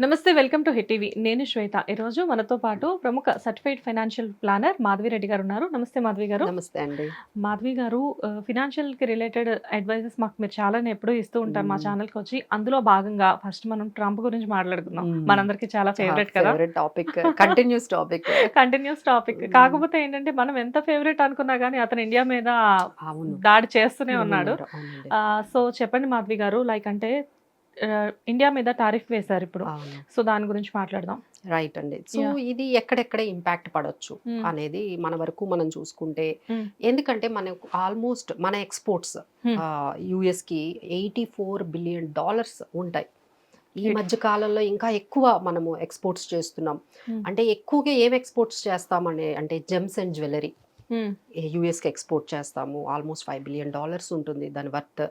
నమస్తే welcome to hit TV. నేను శ్వేత. ఈరోజు మనతో పాటు ప్రముఖ certified financial planner Madhavi Reddy గారు ఉన్నారు. నమస్తే మాధవి గారు. నమస్తే అండి. మాధవి గారు ఫినాన్షియల్కి రిలేటెడ్ అడ్వైజెస్ మాకు మీరు చాలా ఎప్పుడూ ఇస్తూ ఉంటారు మా మ్మ్. ఛానల్కి వచ్చి. అందులో భాగంగా ఫస్ట్ మనం ట్రంప్ గురించి మాట్లాడుకుందాం. మనందరికి చాలా ఫేవరెట్ కదా. Topic continues topic. Continues topic. కాకపోతే ఏంటంటే మనం ఎంత ఫేవరెట్ అనుకున్నా కానీ అతను ఇండియా మీద దాడి చేస్తూనే ఉన్నాడు. సో చెప్పండి మాధవి గారు లైక్ అంటే ఇండియా మీద టారిఫ్ వేశారు ఇప్పుడు సో దాని గురించి మాట్లాడదాం రైట్ అండి సో. ఇది ఎక్కడెక్కడ ఇంపాక్ట్ పడొచ్చు మ్మ్. అనేది మన వరకు మనం చూసుకుంటే మ్మ్. ఎందుకంటే మనకు ఆల్మోస్ట్ మన ఎక్స్పోర్ట్స్ Hmm. యుఎస్కి ఎయిటీ ఫోర్ బిలియన్ డాలర్స్ ఉంటాయి ఈ. మధ్య కాలంలో ఇంకా ఎక్కువ మనము ఎక్స్పోర్ట్స్ చేస్తున్నాం Hmm. అంటే ఎక్కువగా ఏం ఎక్స్పోర్ట్స్ చేస్తామనే అంటే జెమ్స్ అండ్ జ్యువెలరీ. యుఎస్కి ఎక్స్పోర్ట్ చేస్తాము ఆల్మోస్ట్ ఫైవ్ బిలియన్ డాలర్స్ ఉంటుంది దాని వర్త్.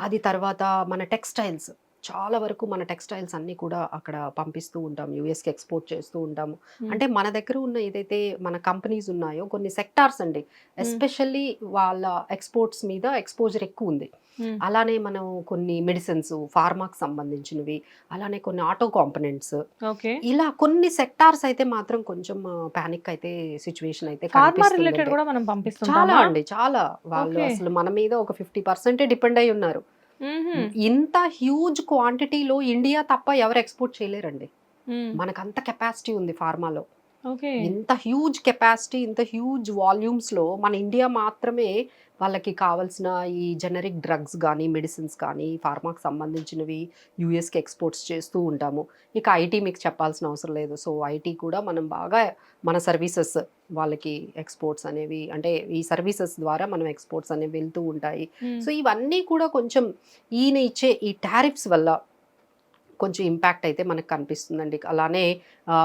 అది తర్వాత మన టెక్స్టైల్స్ చాలా వరకు మన టెక్స్టైల్స్ అన్ని కూడా అక్కడ పంపిస్తూ ఉంటాం యుఎస్కి ఎక్స్పోర్ట్ చేస్తూ ఉంటాము. అంటే మన దగ్గర ఉన్న ఏదైతే మన కంపెనీస్ ఉన్నాయో కొన్ని సెక్టార్స్ అండి. ఎస్పెషల్లీ వాళ్ళ ఎక్స్పోర్ట్స్ మీద ఎక్స్పోజర్ ఎక్కువ ఉంది. అలానే మనం కొన్ని మెడిసిన్స్ ఫార్మాకి సంబంధించినవి అలానే కొన్ని ఆటో కాంపనెంట్స్. ఇలా కొన్ని సెక్టార్స్ అయితే మాత్రం కొంచెం పానిక్ అయితే సిచ్యువేషన్ అయితే. రిలేటెడ్ కూడా మనం చాలా అండి చాలా. వాళ్ళు. అసలు మన మీద ఒక ఫిఫ్టీ పర్సెంటే డిపెండ్ అయి ఉన్నారు. ఇంత హ్యూజ్ క్వాంటిటీలో ఇండియా తప్ప ఎవరు ఎక్స్పోర్ట్ చేయలేరండి. మనకు అంత కెపాసిటీ ఉంది ఫార్మాలో. ఇంత హ్యూజ్ కెపాసిటీ ఇంత హ్యూజ్ వాల్యూమ్స్లో మన ఇండియా మాత్రమే వాళ్ళకి కావాల్సిన ఈ జనరిక్ డ్రగ్స్ కానీ మెడిసిన్స్ కానీ ఫార్మాకి సంబంధించినవి యూఎస్కి ఎక్స్పోర్ట్స్ చేస్తూ ఉంటాము. ఇక ఐటీ మీకు చెప్పాల్సిన అవసరం లేదు. సో ఐటీ కూడా మనం బాగా మన సర్వీసెస్ వాళ్ళకి ఎక్స్పోర్ట్స్ అనేవి అంటే ఈ సర్వీసెస్ ద్వారా మనం ఎక్స్పోర్ట్స్ అనేవి వెళ్తూ ఉంటాయి. సో ఇవన్నీ కూడా కొంచెం ఈయన ఇచ్చే ఈ టారిఫ్స్ వల్ల కొంచెం ఇంపాక్ట్ అయితే మనకు కనిపిస్తుందండి. అలానే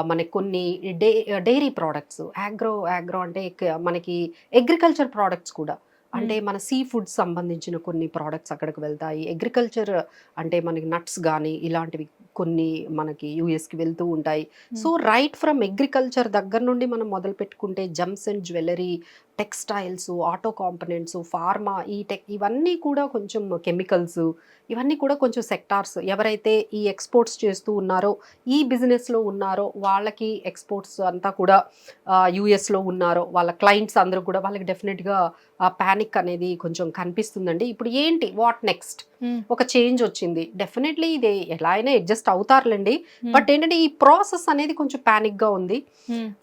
మనకి కొన్ని day dairy products agro agro అంటే మనకి అగ్రికల్చర్ ప్రోడక్ట్స్ కూడా అంటే మన సీ ఫుడ్ సంబంధించిన కొన్ని ప్రోడక్ట్స్ అక్కడికి వెళ్తాయి. అగ్రికల్చర్ అంటే మనకి నట్స్ కానీ ఇలాంటివి కొన్ని మనకి యూఎస్కి వెళ్తూ ఉంటాయి. సో రైట్ ఫ్రమ్ అగ్రికల్చర్ దగ్గర నుండి మనం మొదలు పెట్టుకుంటే gems and jewellery textiles auto components pharma ఈ టెక్ ఇవన్నీ కూడా కొంచెం కెమికల్స్ ఇవన్నీ కూడా కొంచెం సెక్టార్స్. ఎవరైతే ఈ ఎక్స్పోర్ట్స్ చేస్తూ ఉన్నారో ఈ బిజినెస్లో ఉన్నారో వాళ్ళకి ఎక్స్పోర్ట్స్ అంతా కూడా యూఎస్లో ఉన్నారో వాళ్ళ క్లయింట్స్ అందరూ కూడా వాళ్ళకి డెఫినెట్గా ప్యానిక్ అనేది కొంచెం కనిపిస్తుందండి. ఇప్పుడు ఏంటి? What next? ఒక చేంజ్ వచ్చింది. డెఫినెట్లీ ఇది ఎలా అయినా అడ్జస్ట్ అవుతారులేండి. బట్ ఏంటంటే ఈ ప్రాసెస్ అనేది కొంచెం panic గా ఉంది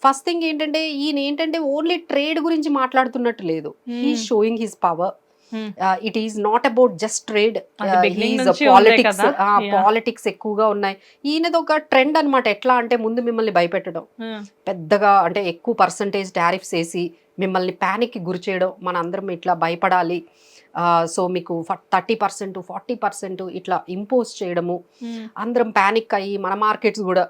ఫస్ట్ థింగ్ ఏంటంటే ఈయన ఏంటంటే ఓన్లీ ట్రేడ్ గురించి మాట్లాడుతున్నట్టు లేదు. He showing his power it is not about just trade politics. Politics ఎక్కువగా ఉన్నాయి. ఈయనది ఒక ట్రెండ్ అన్నమాట. ఎట్లా అంటే ముందు మిమ్మల్ని భయపెట్టడం. పెద్దగా అంటే ఎక్కువ పర్సంటేజ్ టారిఫ్స్ వేసి మిమ్మల్ని ప్యానిక్కి గురి చేయడం. మన అందరం ఇట్లా భయపడాలి. సో మీకు థర్టీ పర్సెంట్ ఫార్టీ పర్సెంట్ ఇట్లా ఇంపోజ్ చేయడము. అందరం ప్యానిక్ అయ్యి మన మార్కెట్స్ కూడా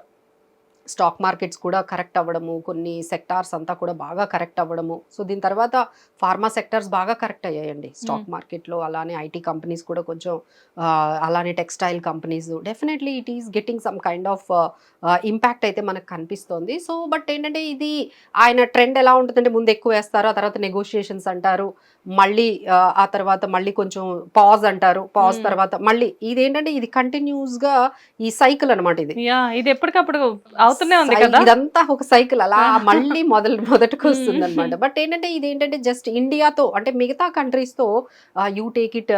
స్టాక్ మార్కెట్స్ కూడా కరెక్ట్ అవ్వడము కొన్ని సెక్టార్స్ అంతా కూడా బాగా కరెక్ట్ అవ్వడము. సో దీని తర్వాత ఫార్మా సెక్టార్స్ బాగా కరెక్ట్ అయ్యాయండి స్టాక్ మార్కెట్లో. అలానే ఐటీ కంపెనీస్ కూడా కొంచెం అలానే textile companies. Definitely it is getting some kind of impact అయితే మనకు కనిపిస్తోంది. సో బట్ ఏంటంటే ఇది ఆయన ట్రెండ్ ఎలా ఉంటుందంటే ముందు ఎక్కువ వేస్తారు ఆ తర్వాత నెగోషియేషన్స్ అంటారు. మళ్ళీ ఆ, తర్వాత మళ్ళీ కొంచెం పాజ్ అంటారు పాజ్. తర్వాత మళ్ళీ ఇదేంటంటే ఇది కంటిన్యూస్గా ఈ సైకిల్ అన్నమాట ఇది ఇది ఎప్పటికప్పుడు అవుతూనే ఉంది కదా ఇదంతా ఒక సైకిల్ అలా. మళ్ళీ మొదలు మొదటికి వస్తుంది. అనమాట బట్ ఏంటంటే ఇది ఏంటంటే జస్ట్ ఇండియాతో అంటే మిగతా కంట్రీస్తో you take it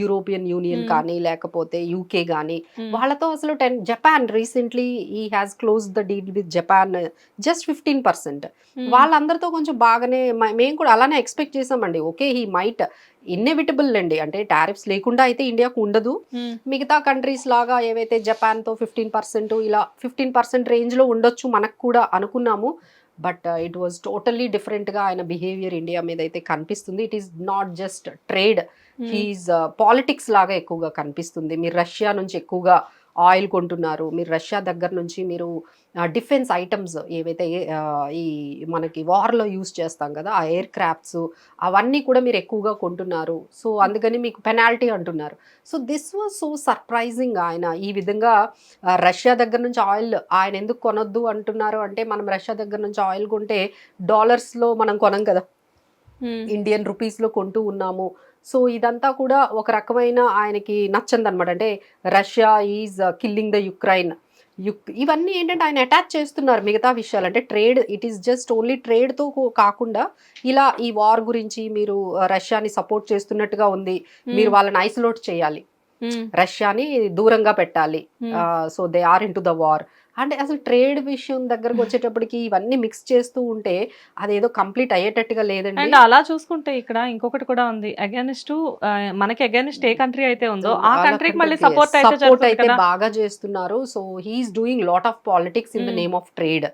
European Union. కానీ లేకపోతే యూకే కానీ. వాళ్ళతో అసలు ten Japan recently he has close the deal with Japan just fifteen percent. వాళ్ళందరితో కొంచెం బాగానే మేము కూడా అలానే ఎక్స్పెక్ట్ చేసామండి ఓకే హీ మైట్ ఇన్నెవిటబుల్ అండి. అంటే టారిఫ్స్ లేకుండా అయితే ఇండియాకు ఉండదు. Hmm. మిగతా కంట్రీస్ లాగా ఏవైతే జపాన్తో ఫిఫ్టీన్ పర్సెంట్ ఇలా ఫిఫ్టీన్ పర్సెంట్ రేంజ్లో ఉండొచ్చు మనకు కూడా అనుకున్నాము. బట్ ఇట్ వాజ్ టోటల్లీ డిఫరెంట్గా ఆయన బిహేవియర్ ఇండియా మీద అయితే కనిపిస్తుంది. It is not just trade. He is politics లాగా ఎక్కువగా కనిపిస్తుంది. మీరు రష్యా నుంచి ఎక్కువగా ఆయిల్ కొంటున్నారు. మీరు రష్యా దగ్గర నుంచి మీరు డిఫెన్స్ ఐటమ్స్ ఏవైతే ఈ మనకి వార్లో యూస్ చేస్తాం కదా ఆ ఎయిర్ క్రాఫ్ట్స్ అవన్నీ కూడా మీరు ఎక్కువగా కొంటున్నారు. సో అందుకని మీకు పెనాల్టీ అంటున్నారు. So this was so surprising ఆయన. ఈ విధంగా రష్యా దగ్గర నుంచి ఆయిల్ ఆయన ఎందుకు కొనొద్దు అంటున్నారు అంటే మనం రష్యా దగ్గర నుంచి ఆయిల్ కొంటే డాలర్స్లో మనం కొనం కదా. ఇండియన్ రూపీస్లో కొంటూ ఉన్నాము. సో ఇదంతా కూడా ఒక రకమైన ఆయనకి నచ్చంది అనమాట అంటే Russia is killing the Ukraine you- ఇవన్నీ ఏంటంటే ఆయన అటాచ్ చేస్తున్నారు మిగతా విషయాలు. అంటే trade it is just only ట్రేడ్తో కాకుండా ఇలా ఈ వార్ గురించి మీరు రష్యాని సపోర్ట్ చేస్తున్నట్టుగా ఉంది. మీరు వాళ్ళని ఐసోలేట్ చేయాలి. రష్యాని దూరంగా పెట్టాలి. So they are into the war. అంటే అసలు ట్రేడ్ విషయం దగ్గరకు వచ్చేటప్పటికి ఇవన్నీ మిక్స్ చేస్తూ ఉంటే అదేదో కంప్లీట్ అయ్యేటట్టుగా లేదండి. అండ్ అలా చూసుకుంటే ఇక్కడ ఇంకొకటి కూడా ఉంది. అగేనిస్ట్ మనకి అగేనిస్ట్ ఏ కంట్రీ అయితే ఉందో ఆ కంట్రీకి మళ్ళీ సపోర్ట్ అయితే బాగా చేస్తున్నారు. So he is doing lot of politics in the. Name of trade.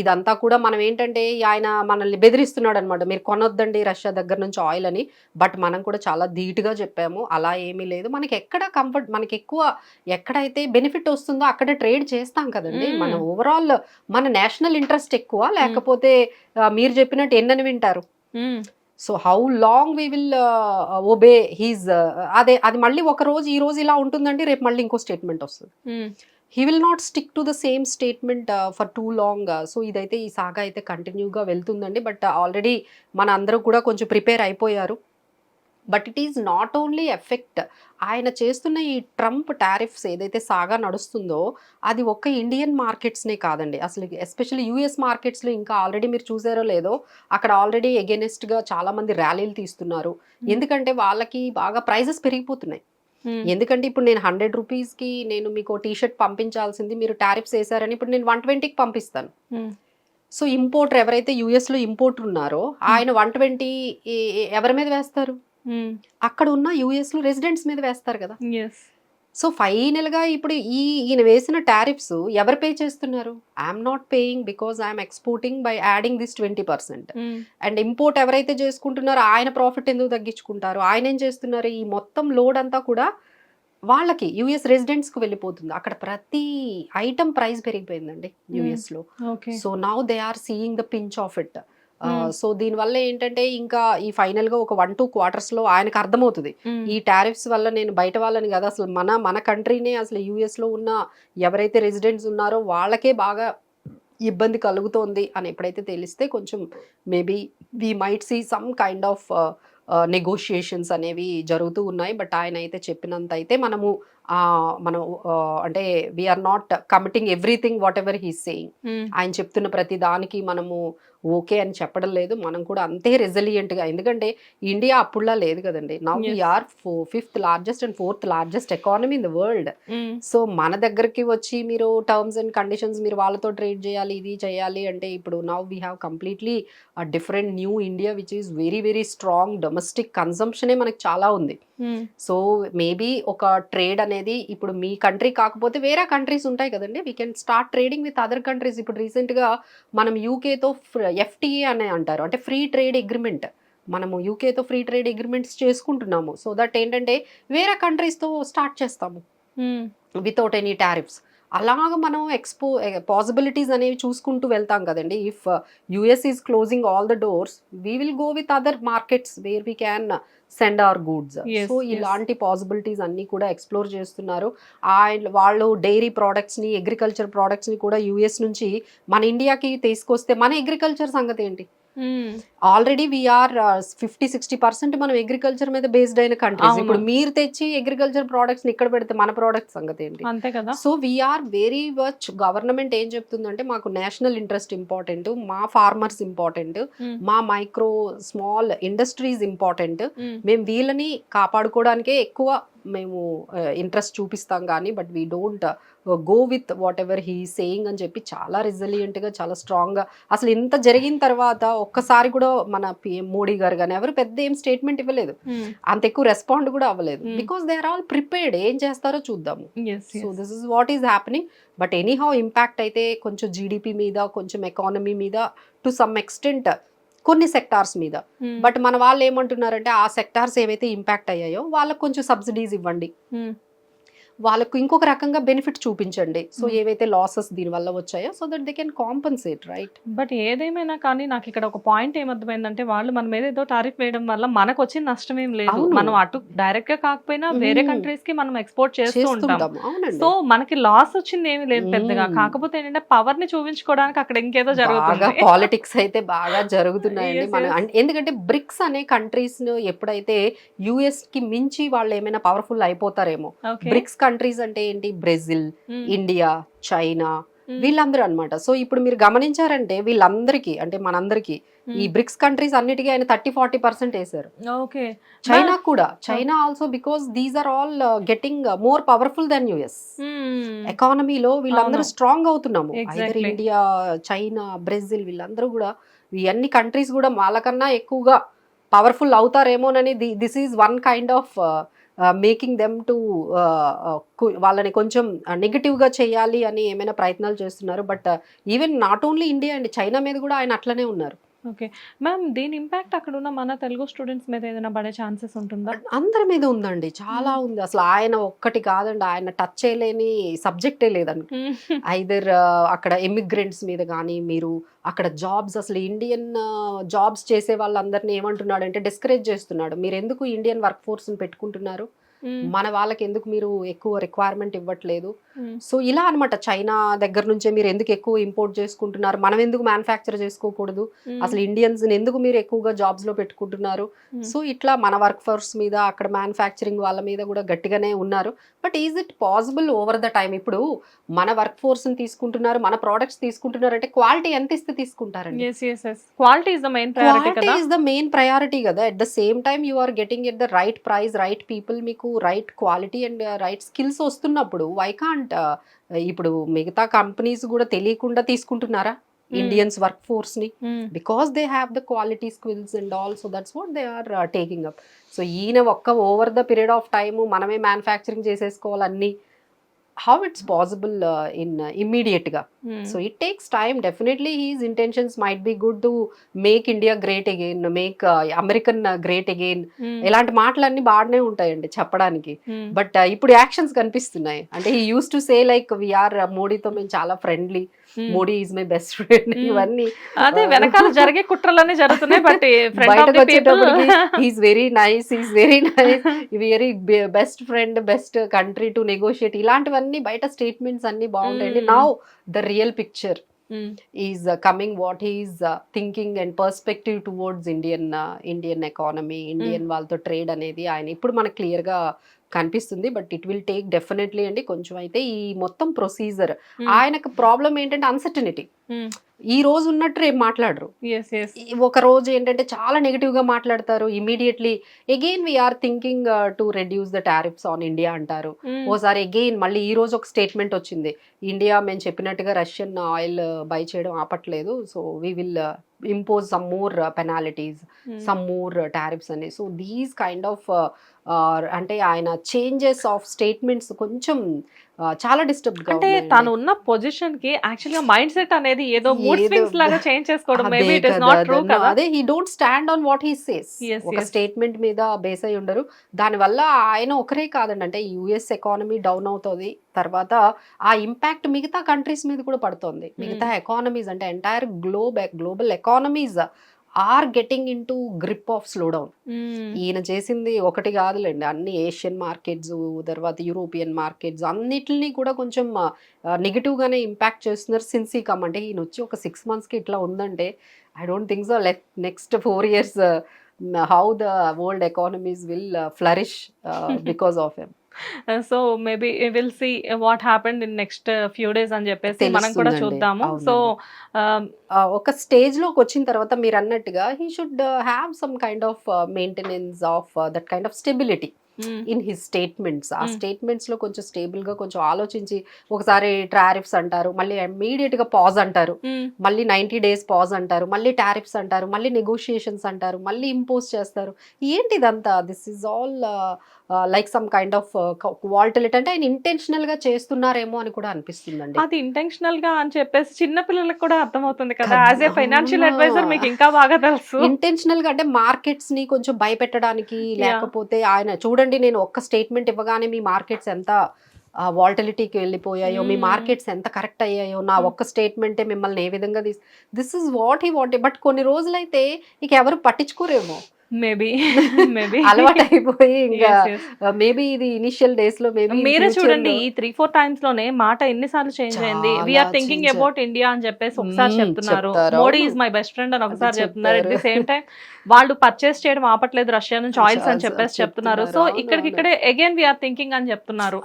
ఇదంతా కూడా మనం ఏంటంటే ఆయన మనల్ని బెదిరిస్తున్నాడు అనమాట మీరు కొనొద్దండి రష్యా దగ్గర నుంచి ఆయిల్ అని. బట్ మనం కూడా చాలా ధీటుగా చెప్పాము. అలా ఏమీ లేదు. మనకి ఎక్కడ కంఫర్ట్ మనకి ఎక్కువ ఎక్కడైతే బెనిఫిట్ వస్తుందో అక్కడ ట్రేడ్ చేస్తాం కదండి. Hmm. మన ఓవరాల్ మన నేషనల్ ఇంట్రెస్ట్ ఎక్కువ లేకపోతే మీరు చెప్పినట్టు ఎన్నని వింటారు. So how long we will obey his అదే అది మళ్ళీ ఒక రోజు ఈ రోజు ఇలా ఉంటుందండి రేపు మళ్ళీ ఇంకో స్టేట్మెంట్ వస్తుంది. He will not stick to the same statement for too long so ఇదైతే ఈ సాగా అయితే కంటిన్యూగా వెళ్తుందండి. బట్ ఆల్రెడీ మన అందరూ కూడా కొంచెం ప్రిపేర్ అయిపోయారు. But it is not only effect ఆయన చేస్తున్న ఈ ట్రంప్ టారిఫ్స్ ఏదైతే సాగా నడుస్తుందో అది ఒక్క ఇండియన్ మార్కెట్స్నే కాదండి. అసలు ఎస్పెషల్లీ యూఎస్ మార్కెట్స్లో ఇంకా ఆల్రెడీ మీరు చూసారో లేదో అక్కడ ఆల్రెడీ ఎగెనెస్ట్గా చాలామంది ర్యాలీలు తీస్తున్నారు. ఎందుకంటే వాళ్ళకి బాగా ప్రైజెస్ పెరిగిపోతున్నాయి. మ్మ్. ఎందుకంటే ఇప్పుడు నేను హండ్రెడ్ రూపీస్కి నేను మీకు టీ షర్ట్ పంపించాల్సింది మీరు టారిఫ్స్ వేసారని ఇప్పుడు నేను వన్ ట్వంటీకి పంపిస్తాను. సో ఇంపోర్టర్ ఎవరైతే యూఎస్లో ఇంపోర్టర్ ఉన్నారో ఆయన వన్ ట్వంటీ ఎవరి మీద వేస్తారు. అక్కడ ఉన్న యూఎస్లో రెసిడెంట్స్ మీద వేస్తారు కదా. సో ఫైనల్గా ఇప్పుడు ఈ ఈయన వేసిన టారిఫ్స్ ఎవరు పే చేస్తున్నారు? I'm not paying because I'm exporting by adding this twenty percent. And import ఎవరైతే చేసుకుంటున్నారో ఆయన ప్రాఫిట్ ఎందుకు తగ్గించుకుంటారు? ఆయన ఏం చేస్తున్నారు? ఈ మొత్తం లోడ్ అంతా కూడా వాళ్ళకి యుఎస్ రెసిడెంట్స్కి వెళ్ళిపోతుంది. అక్కడ ప్రతి ఐటమ్ ప్రైస్ పెరిగిపోయిందండి యుఎస్లో. So now they are seeing the pinch of it Hmm. So దీనివల్ల ఏంటంటే ఇంకా ఈ ఫైనల్గా ఒక వన్ టూ క్వార్టర్స్లో ఆయనకు అర్థమవుతుంది. ఈ టారిఫ్స్ వల్ల నేను బయట వాళ్ళని కదా అసలు మన మన కంట్రీనే అసలు యుఎస్లో ఉన్న ఎవరైతే రెసిడెంట్స్ ఉన్నారో వాళ్ళకే బాగా ఇబ్బంది కలుగుతోంది అని ఎప్పుడైతే తెలిస్తే కొంచెం maybe we might see some kind of negotiations అనేవి జరుగుతూ ఉన్నాయి బట్ ఆయన అయితే చెప్పినంత అయితే మనము ఆ, మనం అంటే we are not committing everything whatever he's saying. ఆయన చెప్తున్న ప్రతి దానికి మనము ఓకే అని చెప్పడం లేదు. మనం కూడా అంతే రెసిలియంట్గా ఎందుకంటే ఇండియా అప్పుడులా లేదు కదండి. Yes. We are fifth largest and fourth largest economy in the world. So మన దగ్గరికి వచ్చి మీరు టర్మ్స్ అండ్ కండిషన్స్ మీరు వాళ్ళతో ట్రేడ్ చేయాలి ఇది చేయాలి అంటే ఇప్పుడు now we have completely different new India which is very very strong domestic కన్సంప్షనే మనకి చాలా ఉంది. సో మేబీ ఒక ట్రేడ్ అనేది ఇప్పుడు మీ కంట్రీ కాకపోతే వేరే కంట్రీస్ ఉంటాయి కదండి. We can start trading with other countries ఇప్పుడు రీసెంట్గా మనం యూకేతో ఎఫ్టీఏ అనే అంటారు. అంటే ఫ్రీ ట్రేడ్ అగ్రిమెంట్. మనము యూకేతో ఫ్రీ ట్రేడ్ అగ్రిమెంట్స్ చేసుకుంటున్నాము. సో దట్ ఏంటంటే వేరే కంట్రీస్తో స్టార్ట్ చేస్తాము. Without any tariffs. అలాగ మనం ఎక్స్పో పాసిబిలిటీస్ అనేవి చూసుకుంటూ వెళ్తాం కదండి. If US is closing all the doors we will go with other markets where we can send our goods so. ఇలాంటి పాసిబిలిటీస్ అన్ని కూడా ఎక్స్ప్లోర్ చేస్తున్నారు అండ్ వాళ్ళు డైరీ ప్రోడక్ట్స్ని అగ్రికల్చర్ ప్రోడక్ట్స్ని కూడా యుఎస్ నుంచి మన ఇండియాకి తీసుకొస్తే మన అగ్రికల్చర్ సంగతి ఏంటి. Already we are fifty sixty percent మనం అగ్రికల్చర్ మీద బేస్డ్ అయిన కంట్రీస్. ఇప్పుడు మీరు తెచ్చి అగ్రికల్చర్ ప్రోడక్ట్స్ ఇక్కడ పెడితే మన ప్రోడక్ట్ సంగతి ఏంటి అంతే కదా so we are very much government ఏం చెప్తుందంటే మాకు నేషనల్ ఇంట్రెస్ట్ ఇంపార్టెంట్ మా ఫార్మర్స్ ఇంపార్టెంట్ మ్మ్. మా మైక్రో స్మాల్ ఇండస్ట్రీస్ ఇంపార్టెంట్. మేము వీళ్ళని కాపాడుకోవడానికే ఎక్కువ మేము ఇంట్రెస్ట్ చూపిస్తాం కానీ but we don't go with whatever he saying అని చెప్పి చాలా resilient గా చాలా strong గా అసలు ఇంత జరిగిన తర్వాత ఒక్కసారి కూడా మన పిఎం మోడీ గారు కానీ ఎవరు పెద్ద ఏం స్టేట్మెంట్ ఇవ్వలేదు మ్మ్. అంత ఎక్కువ రెస్పాండ్ కూడా అవ్వలేదు Hmm. Because they are all prepared ఏం చేస్తారో చూద్దాము Yes, so. This is what is happening but anyhow impact అయితే కొంచెం జీడిపి మీద కొంచెం ఎకానమీ మీద టు సమ్ ఎక్స్టెంట్ కొన్ని సెక్టార్స్ మీద. బట్ మన వాళ్ళు ఏమంటున్నారంటే ఆ సెక్టార్స్ ఏవైతే ఇంపాక్ట్ అయ్యాయో వాళ్ళకు కొంచెం సబ్సిడీస్ ఇవ్వండి మ్మ్. వాళ్ళకు ఇంకొక రకంగా బెనిఫిట్ చూపించండి. So Hmm. ఏవైతే లాసెస్ దీని వల్ల వచ్చాయో so that they can compensate right but ఏదేమైనా కానీ నాకు ఇక్కడ ఒక పాయింట్ ఏమర్థమైందంటే వాళ్ళు మన మీద ఏదో టారిఫ్ వేయడం వల్ల మనకు వచ్చిన నష్టం ఏం లేదు. మనం అటు డైరెక్ట్గా కాకపోయినా వేరే మ్మ్. కంట్రీస్కి మనం ఎక్స్పోర్ట్ చేస్తూ ఉంటాం. సో మనకి లాస్ వచ్చింది ఏమీ లేదు పెద్దగా. మ్మ్. కాకపోతే ఏంటంటే పవర్ని చూపించుకోవడానికి అక్కడ ఇంకేదో జరుగుతుంది. పాలిటిక్స్ అయితే బాగా జరుగుతున్నాయండి. మన ఎందుకంటే బ్రిక్స్ అనే కంట్రీస్ ఎప్పుడైతే యుఎస్కి మించి వాళ్ళు ఏమైనా పవర్ఫుల్ అయిపోతారేమో. బ్రిక్స్ కంట్రీస్ అంటే ఏంటి బ్రెజిల్. India China. వీళ్ళందరూ అన్నమాట సో ఇప్పుడు మీరు గమనించారంటే వీళ్ళందరికీ అంటే మనందరికీ ఈ. బ్రిక్స్ కంట్రీస్ అన్నిటికీ ఆయన thirty forty percent okay China కూడా China also because these are all getting more powerful then US. ఎకానమీలో వీళ్ళందరూ. స్ట్రాంగ్ అవుతున్నాము. ఇండియా చైనా బ్రెజిల్ వీళ్ళందరూ కూడా ఈ అన్ని కంట్రీస్ కూడా వాళ్ళకన్నా ఎక్కువగా powerful అవుతారేమోనని this is one kind of making them to వాళ్ళని కొంచెం నెగిటివ్గా చేయాలి అని ఏమైనా ప్రయత్నాలు చేస్తున్నారు. But even not only India and China మీద కూడా ఆయన అట్లనే ఉన్నారు. ఓకే. మ్యామ్ దీని ఇంపాక్ట్ అక్కడ ఉన్న మన తెలుగు స్టూడెంట్స్ మీద ఏదైనా పడే ఛాన్సెస్ ఉంటుందా? అందరి మీద ఉందండి. చాలా ఉంది. అసలు ఆయన ఒక్కటి కాదండి. ఆయన టచ్ చేయలేని సబ్జెక్టే లేదండి. ఐదర్ అక్కడ ఎమిగ్రెంట్స్ మీద కానీ మీరు అక్కడ జాబ్స్ అసలు ఇండియన్ జాబ్స్ చేసే వాళ్ళందరినీ ఏమంటున్నాడు అంటే డిస్కరేజ్ చేస్తున్నాడు. మీరు ఎందుకు ఇండియన్ వర్క్ ఫోర్స్ని పెట్టుకుంటున్నారు. మన వాళ్ళకి ఎందుకు మీరు ఎక్కువ రిక్వైర్మెంట్ ఇవ్వట్లేదు. సో ఇలా అన్నమాట చైనా దగ్గర నుంచే మీరు ఎందుకు ఎక్కువ ఇంపోర్ట్ చేసుకుంటున్నారు? మనం ఎందుకు మ్యానుఫ్యాక్చర్ చేసుకోకూడదు. అసలు ఇండియన్స్ ఎందుకు మీరు ఎక్కువగా జాబ్స్లో పెట్టుకుంటున్నారు. సో ఇట్లా మన వర్క్ ఫోర్స్ మీద అక్కడ మ్యానుఫ్యాక్చరింగ్ వాళ్ళ మీద కూడా గట్టిగానే ఉన్నారు. But is it possible over the time ఇప్పుడు మన వర్క్ ఫోర్స్ని తీసుకుంటున్నారు మన ప్రోడక్ట్స్ తీసుకుంటున్నారు అంటే క్వాలిటీ ఎంత ఇస్తే తీసుకుంటారండి? Quality is the main priority quality కదా? ఇస్ ద మెయిన్ ప్రయారిటీ కదా. At the same time you are getting at the right price right people మీకు right quality and right skills వస్తున్నప్పుడు వై కాంట్ ఇప్పుడు మిగతా companies కూడా తెలియకుండా తీసుకుంటున్నారా. Indians work ఫోర్స్ని. Because they have the quality skills and all so that's what they are taking up so ఈయన ఒక్క over the period of time మనమే manufacturing చేసేసుకోవాలి అన్ని హౌ ఇట్స్ పాసిబుల్ ఇన్ ఇమ్మీడియట్గా మ్మ్. So it takes time definitely his intentions might be good to make India great again make American great again. ఇలాంటి మాటలన్నీ బాగానే ఉంటాయండి చెప్పడానికి. బట్ ఇప్పుడు యాక్షన్స్ కనిపిస్తున్నాయి అంటే he uses to say like we are మోడీతో uh, మేము చాలా friendly. Modi is my best friend Hmm. ఇవన్నీ అదే వెనకాల జరిగే కుట్రలన్నీ జరుగుతున్నాయి బట్ ఆఫ్ బయటకు వచ్చేటప్పటికి is very nice is very nice very best friend best country to negotiate ఇలాంటివన్నీ బయట స్టేట్మెంట్స్ అన్ని బాగుంటాయండి. Now the real picture is coming what is thinking and perspective towards Indian Indian economy Indian వాళ్ళతో trade అనేది ఆయన ఇప్పుడు మనకు క్లియర్గా కనిపిస్తుంది. But it will take definitely అండి కొంచెం అయితే ఈ మొత్తం ప్రొసీజర్. ఆయనకు ప్రాబ్లం ఏంటంటే అన్సర్టనిటీ. ఈ రోజు ఉన్నట్టు రేపు మాట్లాడరు. ఒక రోజు ఏంటంటే చాలా నెగిటివ్గా మాట్లాడతారు. Immediately again we are thinking to reduce the tariffs on India అంటారు. ఓసారి అగైన్ మళ్ళీ ఈ రోజు ఒక స్టేట్మెంట్ వచ్చింది. ఇండియా మేము చెప్పినట్టుగా రష్యన్ ఆయిల్ బై చేయడం ఆపట్లేదు. So we will impose some more penalties some more tariffs అని సో దీస్ కైండ్ ఆఫ్ అంటే ఆయన చేంజెస్ ఆఫ్ స్టేట్మెంట్స్ కొంచెం చాలా డిస్టర్బ్ అంటే. తను ఉన్న పొజిషన్కి యాక్చువల్గా మైండ్ సెట్ అనేది ఏదో మూడ్ స్వింగ్స్ లాగా చేంజ్ చేసుకోవడం maybe it is not true కదా. అదే he don't stand on what he says ఒక. స్టేట్మెంట్ మీద బేస్ అయి ఉండరు. దానివల్ల ఆయన ఒకరే కాదండి. అంటే యుఎస్ ఎకానమీ డౌన్ అవుతుంది. తర్వాత ఆ ఇంపాక్ట్ మిగతా కంట్రీస్ మీద కూడా పడుతుంది. మిగతా ఎకానమీస్ అంటే entire globe global economies are getting into grip of slow down. ఈయన చేసింది ఒకటి కాదులేండి. అన్ని ఏషియన్ మార్కెట్స్ తర్వాత యూరోపియన్ మార్కెట్స్ అన్నిటిని కూడా కొంచెం నెగిటివ్ గానే ఇంపాక్ట్ చేస్తున్నారు సిన్స్ ఈ కమ్. అంటే ఈయన వచ్చి ఒక సిక్స్ మంత్స్కి ఇట్లా ఉందంటే I don't think so next four years how the world economies will flourish because of um so maybe will see what happened in next few days అని చెప్పేసి మనం కూడా. చూద్దాము. సో ఒక స్టేజ్లోకి వచ్చిన తర్వాత మీరు అన్నట్టుగా he should have some kind of maintenance of that kind of stability in his statements ఆ Hmm. స్టేట్మెంట్స్లో కొంచెం స్టేబుల్గా కొంచెం ఆలోచించి ఒకసారి టారిఫ్స్ అంటారు మళ్ళీ ఇమీడియట్గా పాజ్ అంటారు మళ్ళీ నైన్టీ డేస్ పాజ్ అంటారు మళ్ళీ టారిఫ్స్ అంటారు మళ్ళీ నెగోషియేషన్స్ అంటారు మళ్ళీ ఇంపోజ్ చేస్తారు ఏంటి ఇదంతా this is all like some kind of volatility అంటే ఆయన ఇంటెన్షనల్గా చేస్తున్నారేమో అని కూడా అనిపిస్తుందండి అది ఇంటెన్షనల్గా అని చెప్పేసి చిన్న పిల్లలకు కూడా అర్థమవుతుంది కదా. As a financial. అడ్వైజర్ మీకు ఇంకా బాగా తెలుసు ఇంటెన్షనల్గా అంటే మార్కెట్స్ని కొంచెం భయపెట్టడానికి లేకపోతే ఆయన చూడండి నేను ఒక్క స్టేట్మెంట్ ఇవ్వగానే మీ మార్కెట్స్ ఎంత వాల్టిలిటీకి వెళ్ళిపోయాయో మీ Hmm. మార్కెట్స్ ఎంత కరెక్ట్ అయ్యాయో నా Hmm. ఒక్క స్టేట్మెంటే మిమ్మల్ని ఏ విధంగా this is what he want but కొన్ని రోజులైతే ఇక ఎవరు పట్టించుకోరేమో మేబీ మేబీ అలవాటు అయిపోయి ఇంకా మేబీ ఇది ఇనిషియల్ డేస్లో మేబీ మీరే చూడండి ఈ త్రీ ఫోర్ టైమ్స్లోనే మాట ఎన్నిసార్లు చేంజ్ అయింది వీఆర్ థింకింగ్. అబౌట్ ఇండియా అని చెప్పేసి ఒకసారి మ్మ్, చెప్తున్నారు. Modi. Is my best friend అని ఒకసారి చెప్తున్నారు ఎట్ ది. సేమ్ టైం వాళ్ళు పర్చేస్ చేయడం ఆపట్లేదు రష్యా నుంచి ఆయిల్స్ అని చెప్పేసి చెప్తున్నారు సో. ఇక్కడికిక్కడే అగైన్ వీఆర్ థింకింగ్ అని చెప్తున్నారు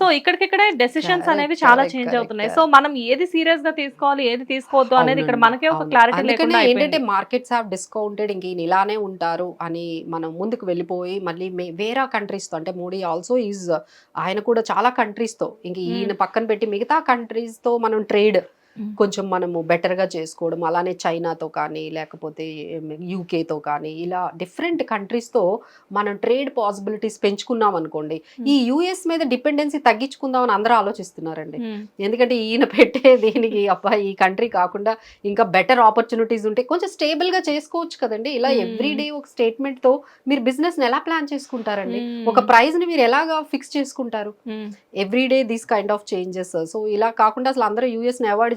సో ఇక్కడికిక్కడే డెసిషన్స్ అనేవి చాలా చేంజ్ అవుతున్నాయి. సో మనం ఏది సీరియస్గా తీసుకోవాలి ఏది తీసుకోవద్దు అనేది ఇక్కడ మనకే ఒక. క్లారిటీ లేకుండా ఏంటంటే మార్కెట్స్ హావ్ డిస్కౌంటెడ్ ఇంక ఇలానే ఉంటారు అని మనం ముందుకు వెళ్ళిపోయి మళ్ళీ మే- వేరే కంట్రీస్తో అంటే మోడీ ఆల్సో ఈజ్ ఆయన కూడా చాలా కంట్రీస్తో ఇంక ఈయన పక్కన పెట్టి మిగతా కంట్రీస్తో మనం ట్రేడ్. కొంచెం మనము బెటర్గా చేసుకోవడం అలానే చైనాతో కానీ లేకపోతే యూకేతో కానీ ఇలా డిఫరెంట్ కంట్రీస్తో మనం ట్రేడ్ పాసిబిలిటీస్ పెంచుకున్నాం అనుకోండి ఈ యుఎస్ మీద డిపెండెన్సీ తగ్గించుకుందాం అని అందరూ ఆలోచిస్తున్నారండి. ఎందుకంటే ఈయన పెట్టే దీనికి అబ్బా ఈ కంట్రీ కాకుండా ఇంకా బెటర్ ఆపర్చునిటీస్ ఉంటే కొంచెం స్టేబుల్గా చేసుకోవచ్చు కదండి ఇలా Hmm. ఎవ్రీ డే ఒక స్టేట్మెంట్తో మీరు బిజినెస్ ఎలా ప్లాన్ చేసుకుంటారండి. ఒక ప్రైస్ని మీరు ఎలాగా ఫిక్స్ చేసుకుంటారు మ్మ్. Every day these kind of changes so ఇలా కాకుండా అసలు అందరూ యూఎస్ని అవాయిడ్